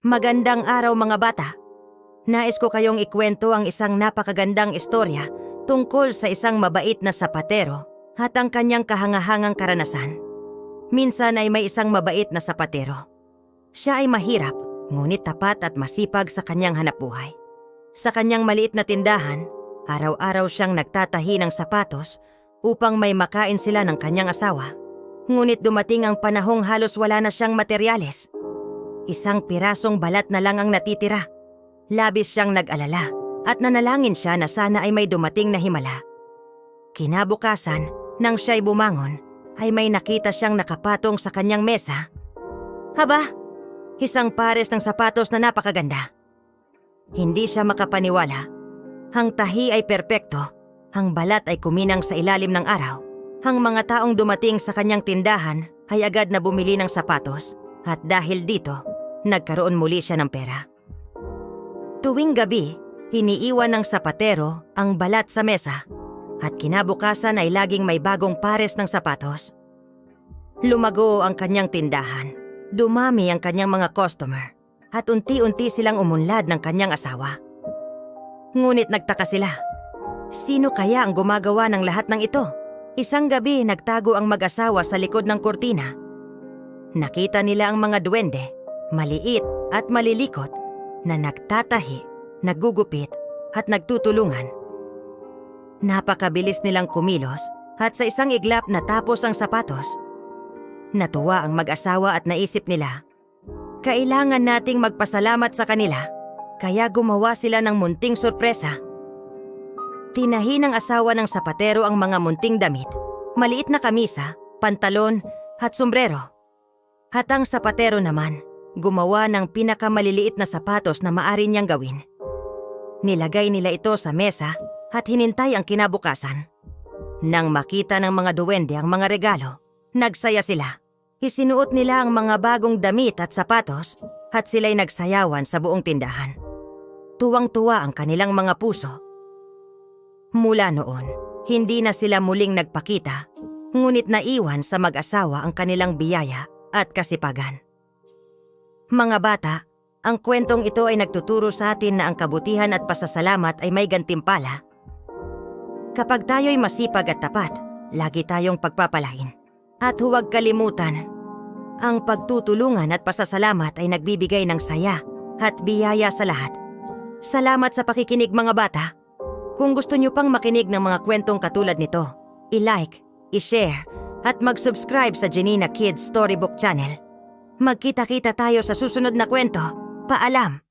Magandang araw mga bata. Nais ko kayong ikwento ang isang napakagandang istorya tungkol sa isang mabait na sapatero at ang kanyang kahangahangang karanasan. Minsan ay may isang mabait na sapatero. Siya ay mahirap, ngunit tapat at masipag sa kanyang hanapbuhay. Sa kanyang maliit na tindahan, araw-araw siyang nagtatahi ng sapatos upang may makain sila ng kanyang asawa. Ngunit dumating ang panahong halos wala na siyang materyales. Isang pirasong balat na lang ang natitira. Labis siyang nag-alala at nanalangin siya na sana ay may dumating na himala. Kinabukasan, nang siya'y bumangon, ay may nakita siyang nakapatong sa kanyang mesa. Haba, isang pares ng sapatos na napakaganda. Hindi siya makapaniwala. Ang tahi ay perpekto, ang balat ay kuminang sa ilalim ng araw. Ang mga taong dumating sa kanyang tindahan ay agad na bumili ng sapatos at dahil dito, nagkaroon muli siya ng pera. Tuwing gabi, iniiwan ng sapatero ang balat sa mesa at kinabukasan ay laging may bagong pares ng sapatos. Lumago ang kanyang tindahan, dumami ang kanyang mga customer at unti-unti silang umunlad ng kanyang asawa. Ngunit nagtaka sila. Sino kaya ang gumagawa ng lahat ng ito? Isang gabi nagtago ang mag-asawa sa likod ng kurtina. Nakita nila ang mga duwende, maliit at malilikot, na nagtatahi, naggugupit at nagtutulungan. Napakabilis nilang kumilos at sa isang iglap natapos ang sapatos. Natuwa ang mag-asawa at naisip nila, kailangan nating magpasalamat sa kanila, kaya gumawa sila ng munting sorpresa. Tinahi ng asawa ng sapatero ang mga munting damit, maliit na kamisa, pantalon at sombrero. At ang sapatero naman, gumawa ng pinakamaliliit na sapatos na maari niyang gawin. Nilagay nila ito sa mesa at hinintay ang kinabukasan. Nang makita ng mga duwende ang mga regalo, nagsaya sila. Isinuot nila ang mga bagong damit at sapatos at sila'y nagsayawan sa buong tindahan. Tuwang-tuwa ang kanilang mga puso. Mula noon, hindi na sila muling nagpakita, ngunit naiwan sa mag-asawa ang kanilang biyaya at kasipagan. Mga bata, ang kwentong ito ay nagtuturo sa atin na ang kabutihan at pasasalamat ay may gantimpala. Kapag tayo'y masipag at tapat, lagi tayong pagpapalain. At huwag kalimutan, ang pagtutulungan at pasasalamat ay nagbibigay ng saya at biyaya sa lahat. Salamat sa pakikinig mga bata. Kung gusto nyo pang makinig ng mga kwentong katulad nito, i-like, i-share, at mag-subscribe sa Janina Kids Storybook Channel. Magkita-kita tayo sa susunod na kwento. Paalam!